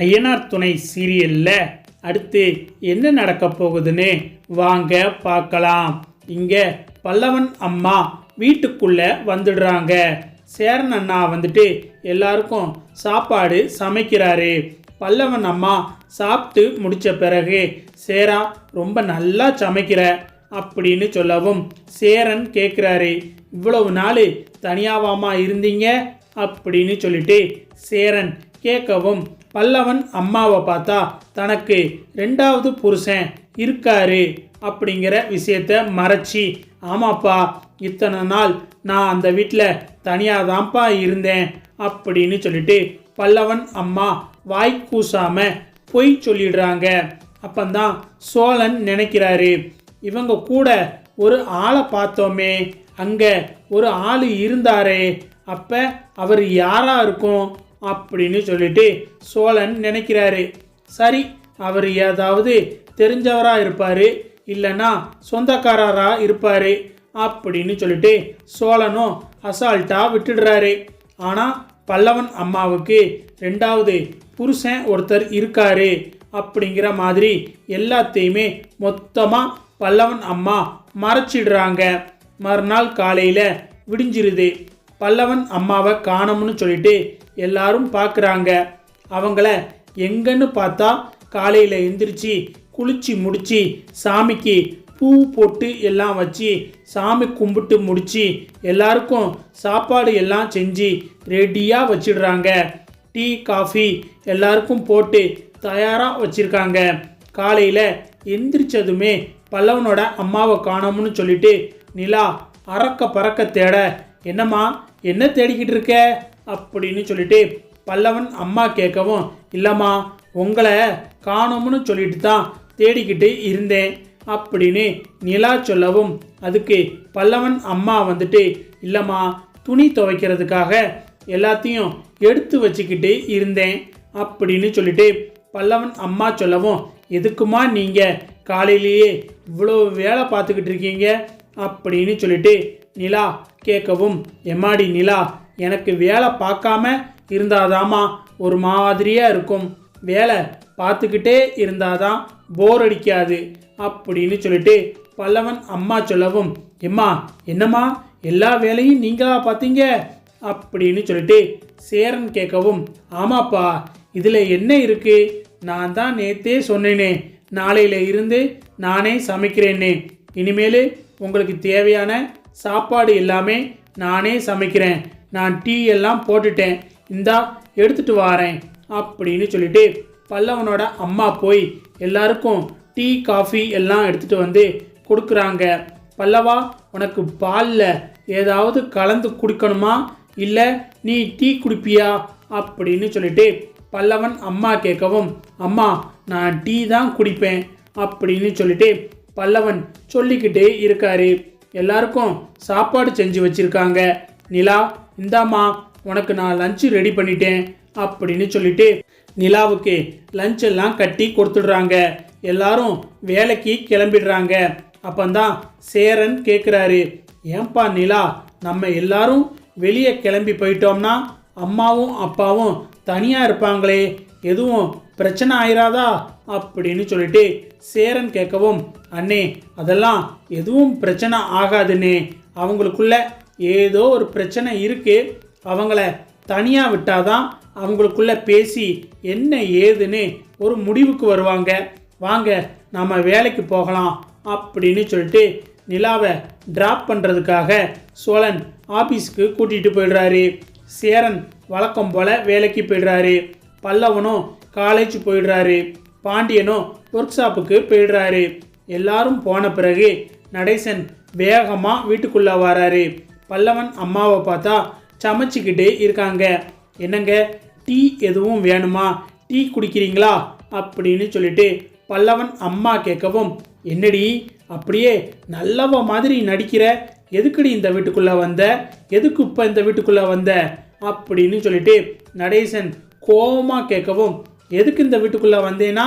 ஐயனார் துணை சீரியலில் அடுத்து என்ன நடக்க போகுதுன்னு வாங்க பார்க்கலாம். இங்கே பல்லவன் அம்மா வீட்டுக்குள்ளே வந்துடுறாங்க. சேரன் அண்ணா வந்துட்டு எல்லாருக்கும் சாப்பாடு சமைக்கிறாரு. பல்லவன் அம்மா சாப்பிட்டு முடித்த பிறகு சேரா ரொம்ப நல்லா சமைக்கிற அப்படின்னு சொல்லவும் சேரன் கேட்குறாரு இவ்வளவு நாள் தனியாவாமா இருந்தீங்க? அப்படின்னு சொல்லிட்டு சேரன் கேட்கவும் பல்லவன் அம்மாவை பார்த்தா தனக்கு ரெண்டாவது புருஷன் இருக்காரு அப்படிங்கிற விஷயத்த மறைச்சி ஆமாப்பா இத்தனை நாள் நான் அந்த வீட்டில் தனியாக தான்ப்பா இருந்தேன் அப்படின்னு சொல்லிட்டு பல்லவன் அம்மா வாய் கூசாம பொய் சொல்லிடுறாங்க. அப்பந்தான் சோழன் நினைக்கிறாரு இவங்க கூட ஒரு ஆளை பார்த்தோமே அங்கே ஒரு ஆள் இருந்தாரே அப்போ அவர் யாராக இருக்கும்? அப்படின்னு சொல்லிட்டு சோழன் நினைக்கிறாரு. சரி அவர் ஏதாவது தெரிஞ்சவராக இருப்பார் இல்லைன்னா சொந்தக்காரராக இருப்பார் அப்படின்னு சொல்லிட்டு சோழனும் அசால்ட்டாக விட்டுடுறாரு. ஆனால் பல்லவன் அம்மாவுக்கு ரெண்டாவது புருஷன் ஒருத்தர் இருக்காரு அப்படிங்கிற மாதிரி எல்லாத்தையுமே மொத்தமாக பல்லவன் அம்மா மறைச்சிடுறாங்க. மறுநாள் காலையில் விடிஞ்சிருது. பல்லவன் அம்மாவை காணோம்னு சொல்லிட்டு எல்லாரும் பார்க்குறாங்க அவங்கள எங்கன்னு பார்த்தா காலையில் எந்திரிச்சு குளிச்சு முடித்து சாமிக்கு பூ போட்டு எல்லாம் வச்சு சாமி கும்பிட்டு முடித்து எல்லாருக்கும் சாப்பாடு எல்லாம் செஞ்சு ரெடியாக வச்சிடுறாங்க. டீ காஃபி எல்லாருக்கும் போட்டு தயாராக வச்சுருக்காங்க. காலையில் எந்திரிச்சதுமே பல்லவனோட அம்மாவை காணோம்னு சொல்லிட்டு நிலா அறக்க பறக்க தேட. என்னம்மா என்ன தேடிக்கிட்டு இருக்க? அப்படின்னு சொல்லிட்டு பல்லவன் அம்மா கேட்கவும் இல்லைம்மா உங்களை காணோம்னு சொல்லிட்டு தான் தேடிக்கிட்டு இருந்தேன் அப்படின்னு நிலா சொல்லவும் அதுக்கு பல்லவன் அம்மா வந்துட்டு இல்லைம்மா துணி துவைக்கிறதுக்காக எல்லாத்தையும் எடுத்து வச்சுக்கிட்டு இருந்தேன் அப்படின்னு சொல்லிட்டு பல்லவன் அம்மா சொல்லவும் எதுக்குமா நீங்கள் காலையிலேயே இவ்வளோ வேலை பார்த்துக்கிட்டு இருக்கீங்க? அப்படின்னு சொல்லிட்டு நிலா கேட்கவும் எம்மாடி நிலா எனக்கு வேலை பார்க்காம இருந்தாதாம்மா. ஒரு மாதிரியாக இருக்கும். வேலை பார்த்துக்கிட்டே இருந்தாதான் போர் அடிக்காது. அப்படின்னு சொல்லிட்டு பல்லவன் அம்மா சொல்லவும் எம்மா என்னம்மா? எல்லா வேலையும் நீங்களா பார்த்தீங்க? அப்படின்னு சொல்லிட்டு சேரன் கேட்கவும் ஆமாப்பா இதில் என்ன இருக்கு? நான் தான் நேத்தே சொன்னேனே நாளையில இருந்து நானே சமைக்கிறேனே இனிமேல் உங்களுக்கு தேவையான சாப்பாடு எல்லாமே நானே சமைக்கிறேன். நான் டீ எல்லாம் போட்டுட்டேன். இந்தா எடுத்துட்டு வாரேன் அப்படின்னு சொல்லிட்டு பல்லவனோட அம்மா போய் எல்லாருக்கும் டீ காஃபி எல்லாம் எடுத்துட்டு வந்து கொடுக்குறாங்க. பல்லவா உனக்கு பாலில் ஏதாவது கலந்து குடிக்கணுமா? இல்லை நீ டீ குடிப்பியா? அப்படின்னு சொல்லிட்டு பல்லவன் அம்மா கேட்கவும் அம்மா நான் டீ தான் குடிப்பேன் அப்படின்னு சொல்லிட்டு பல்லவன் சொல்லிக்கிட்டே இருக்காரு. எல்லாருக்கும் சாப்பாடு செஞ்சு வச்சுருக்காங்க. நிலா இந்தாம்மா உனக்கு நான் லஞ்சு ரெடி பண்ணிட்டேன் அப்படின்னு சொல்லிட்டு நிலாவுக்கு லஞ்ச் எல்லாம் கட்டி கொடுத்துடுறாங்க. எல்லாரும் வேலைக்கு கிளம்பிடுறாங்க. அப்பந்தான் சேரன் கேட்குறாரு ஏன்பா நிலா நம்ம எல்லாரும் வெளியே கிளம்பி போயிட்டோம்னா அம்மாவும் அப்பாவும் தனியாக இருப்பாங்களே எதுவும் பிரச்சனை ஆயிராதா? அப்படின்னு சொல்லிட்டு சேரன் கேட்கவும் அண்ணே அதெல்லாம் எதுவும் பிரச்சனை ஆகாதுண்ணே அவங்களுக்குள்ள ஏதோ ஒரு பிரச்சனை இருக்குது அவங்கள தனியாக விட்டாதான் அவங்களுக்குள்ள பேசி என்ன ஏதுன்னு ஒரு முடிவுக்கு வருவாங்க. வாங்க நம்ம வேலைக்கு போகலாம் அப்படின்னு சொல்லிட்டு நிலாவை ட்ராப் பண்ணுறதுக்காக சோழன் ஆஃபீஸ்க்கு கூட்டிகிட்டு போயிடுறாரு. சேரன் வழக்கம் போல் வேலைக்கு போயிடுறாரு. பல்லவனும் காலேஜ் போயிடுறாரு. பாண்டியனும் ஒர்க் ஷாப்புக்கு போயிடுறாரு. எல்லாரும் போன பிறகு நடேசன் வேகமாக வீட்டுக்குள்ளே வராரு. பல்லவன் அம்மாவை பார்த்தா சமைச்சிக்கிட்டே இருக்காங்க. என்னங்க? டீ எதுவும் வேணுமா? டீ குடிக்கிறீங்களா? அப்படின்னு சொல்லிட்டு பல்லவன் அம்மா கேட்கவும் என்னடி அப்படியே நல்லவ மாதிரி நடிக்கிற? எதுக்குடி இந்த வீட்டுக்குள்ளே வந்த? எதுக்கு இப்போ இந்த வீட்டுக்குள்ளே வந்த? அப்படின்னு சொல்லிட்டு நடேசன் கோபமாக கேட்கவும் எதுக்கு இந்த வீட்டுக்குள்ளே வந்தேன்னா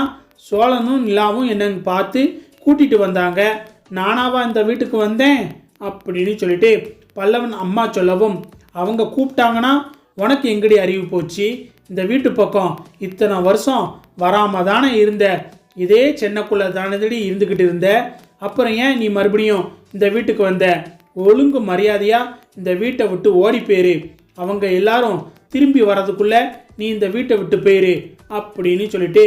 சோழனும் நிலாவும் என்னன்னு பார்த்து கூட்டிகிட்டு வந்தாங்க. நானாவா இந்த வீட்டுக்கு வந்தேன்? அப்படின்னு சொல்லிட்டு பல்லவன் அம்மா சொல்லவும் அவங்க கூப்பிட்டாங்கன்னா உனக்கு எங்கடி அறிவு போச்சு? இந்த வீட்டு பக்கம் இத்தனை வருஷம் வராமல் தானே இருந்த? இதே சென்னக்குள்ள தானதடி இருந்துக்கிட்டு இருந்த? அப்புறம் ஏன் நீ மறுபடியும் இந்த வீட்டுக்கு வந்த? ஒழுங்கு மரியாதையாக இந்த வீட்டை விட்டு ஓடி போயிரு. அவங்க எல்லாரும் திரும்பி வர்றதுக்குள்ளே நீ இந்த வீட்டை விட்டு போயிரு அப்படின்னு சொல்லிட்டு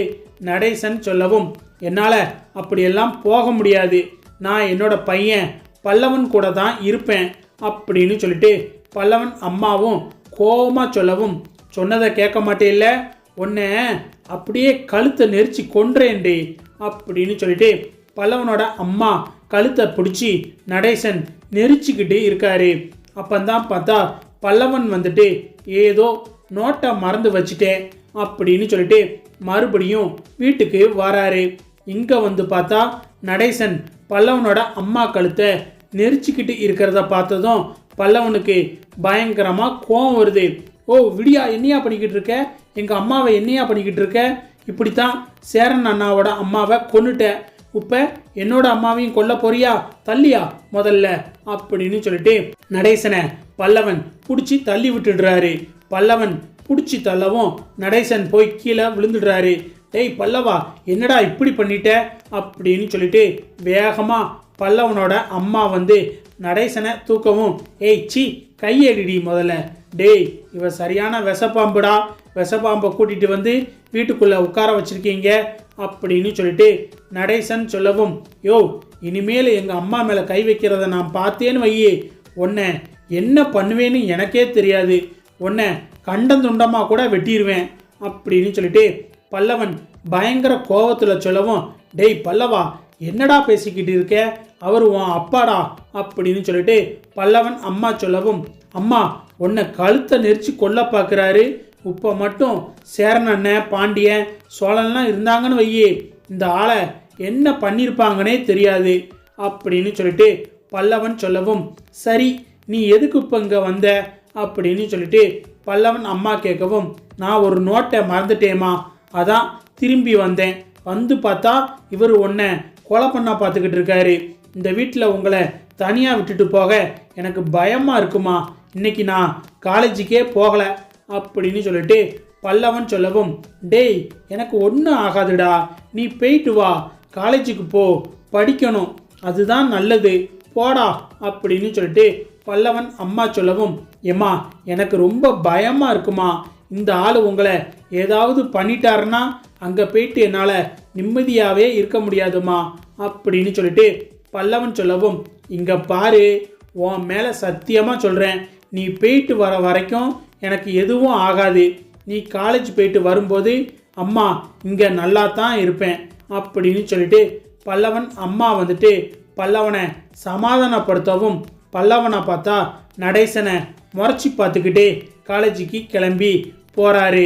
நடேசன் சொல்லவும் என்னால் அப்படியெல்லாம் போக முடியாது. நான் என்னோட பையன் பல்லவன் கூட தான் இருப்பேன். அப்படின்னு சொல்லிட்டு பல்லவன் அம்மாவும் கோபமாக சொல்லவும் சொன்னதை கேட்க மாட்டேல்ல? உன்னை அப்படியே கழுத்தை நெரிச்சு கொன்றேன்டி அப்படின்னு சொல்லிட்டு பல்லவனோட அம்மா கழுத்தை பிடிச்சி நடேசன் நெரிச்சுக்கிட்டு இருக்காரு. அப்பந்தான் பார்த்தா பல்லவன் வந்துட்டு ஏதோ நோட்டை மறந்து வச்சுட்டேன் அப்படின்னு சொல்லிட்டு மறுபடியும் வீட்டுக்கு வராரு. இங்கே வந்து பார்த்தா நடேசன் பல்லவனோட அம்மா கழுத்தை நெரிச்சிக்கிட்டு இருக்கிறத பார்த்ததும் பல்லவனுக்கு பயங்கரமாக கோவம் வருது. ஓ விடியா என்னையா பண்ணிக்கிட்டு இருக்க? எங்கள் அம்மாவை என்னையா பண்ணிக்கிட்டு இருக்க? இப்படித்தான் சேரன் அண்ணாவோட அம்மாவை கொன்னுட்ட. இப்போ என்னோட அம்மாவையும் கொல்ல போறியா? தள்ளியா முதல்ல? அப்படின்னு சொல்லிட்டு நடேசனை பல்லவன் பிடிச்சி தள்ளி விட்டுடுறாரு. பல்லவன் பிடிச்சி தள்ளவும் நடேசன் போய் கீழே விழுந்துடுறாரு. டேய் பல்லவா என்னடா இப்படி பண்ணிட்ட? அப்படின்னு சொல்லிட்டு வேகமாக பல்லவனோட அம்மா வந்து நடேசனை தூக்கவும். ஏய் சி கையடிடி முதல்ல. டேய் இவ சரியான விஷப்பாம்புடா. விஷப்பாம்பை கூட்டிட்டு வந்து வீட்டுக்குள்ளே உட்கார வச்சுருக்கீங்க அப்படின்னு சொல்லிட்டு நடேசன் சொல்லவும். யோ இனிமேல் எங்கள் அம்மா மேலே கை வைக்கிறத நான் பார்த்தேன்னு வையே. உன்னை என்ன பண்ணுவேன்னு எனக்கே தெரியாது. உன்னை கண்டந்துண்டமாக கூட வெட்டிடுவேன் அப்படின்னு சொல்லிட்டு பல்லவன் பயங்கர கோவத்தில் சொல்லவும். டேய் பல்லவா என்னடா பேசிக்கிட்டு இருக்க? அவர் உன் அப்பாடா அப்படின்னு சொல்லிட்டு பல்லவன் அம்மா சொல்லவும் அம்மா உன்னை கழுத்தை நெரிச்சு கொல்ல பார்க்குறாரு இப்போ மட்டும் சேரன் அண்ணன் பாண்டியன் சோழன்லாம் இருந்தாங்கன்னு வையே. இந்த ஆளை என்ன பண்ணியிருப்பாங்கன்னே தெரியாது. அப்படின்னு சொல்லிட்டு பல்லவன் சொல்லவும் சரி நீ எதுக்கு இப்போ இங்கே வந்த? அப்படின்னு சொல்லிட்டு பல்லவன் அம்மா கேட்கவும் நான் ஒரு நோட்டை மறந்துட்டேம்மா. அதான் திரும்பி வந்தேன். வந்து பார்த்தா இவர் உன்னை கொலை பண்ணா பார்த்துக்கிட்டு இருக்காரு. இந்த வீட்டில் உங்களை தனியாக விட்டுட்டு போக எனக்கு பயமாக இருக்குமா? இன்னைக்கு நான் காலேஜுக்கே போகலை அப்படின்னு சொல்லிட்டு பல்லவன் சொல்லவும் டேய் எனக்கு ஒன்றும் ஆகாதுடா. நீ போயிட்டு வா. காலேஜுக்கு போ. படிக்கணும். அதுதான் நல்லது. போடா. அப்படின்னு சொல்லிட்டு பல்லவன் அம்மா சொல்லவும் எம்மா எனக்கு ரொம்ப பயமாக இருக்குமா? இந்த ஆள் உங்களை ஏதாவது பண்ணிட்டாருன்னா அங்கே போயிட்டு என்னால் நிம்மதியாகவே இருக்க முடியாதுமா அப்படின்னு சொல்லிட்டு பல்லவன் சொல்லவும் இங்கே பாரு உன் மேலே சத்தியமாக சொல்கிறேன் நீ போயிட்டு வர வரைக்கும் எனக்கு எதுவும் ஆகாது. நீ காலேஜ் போயிட்டு வரும்போது அம்மா இங்கே நல்லா தான் இருப்பேன் அப்படின்னு சொல்லிட்டு பல்லவன் அம்மா வந்துட்டு பல்லவனை சமாதானப்படுத்தவும் பல்லவனை பார்த்தா நடேசனை முறைச்சி பார்த்துக்கிட்டே காலேஜுக்கு கிளம்பி போகிறாரு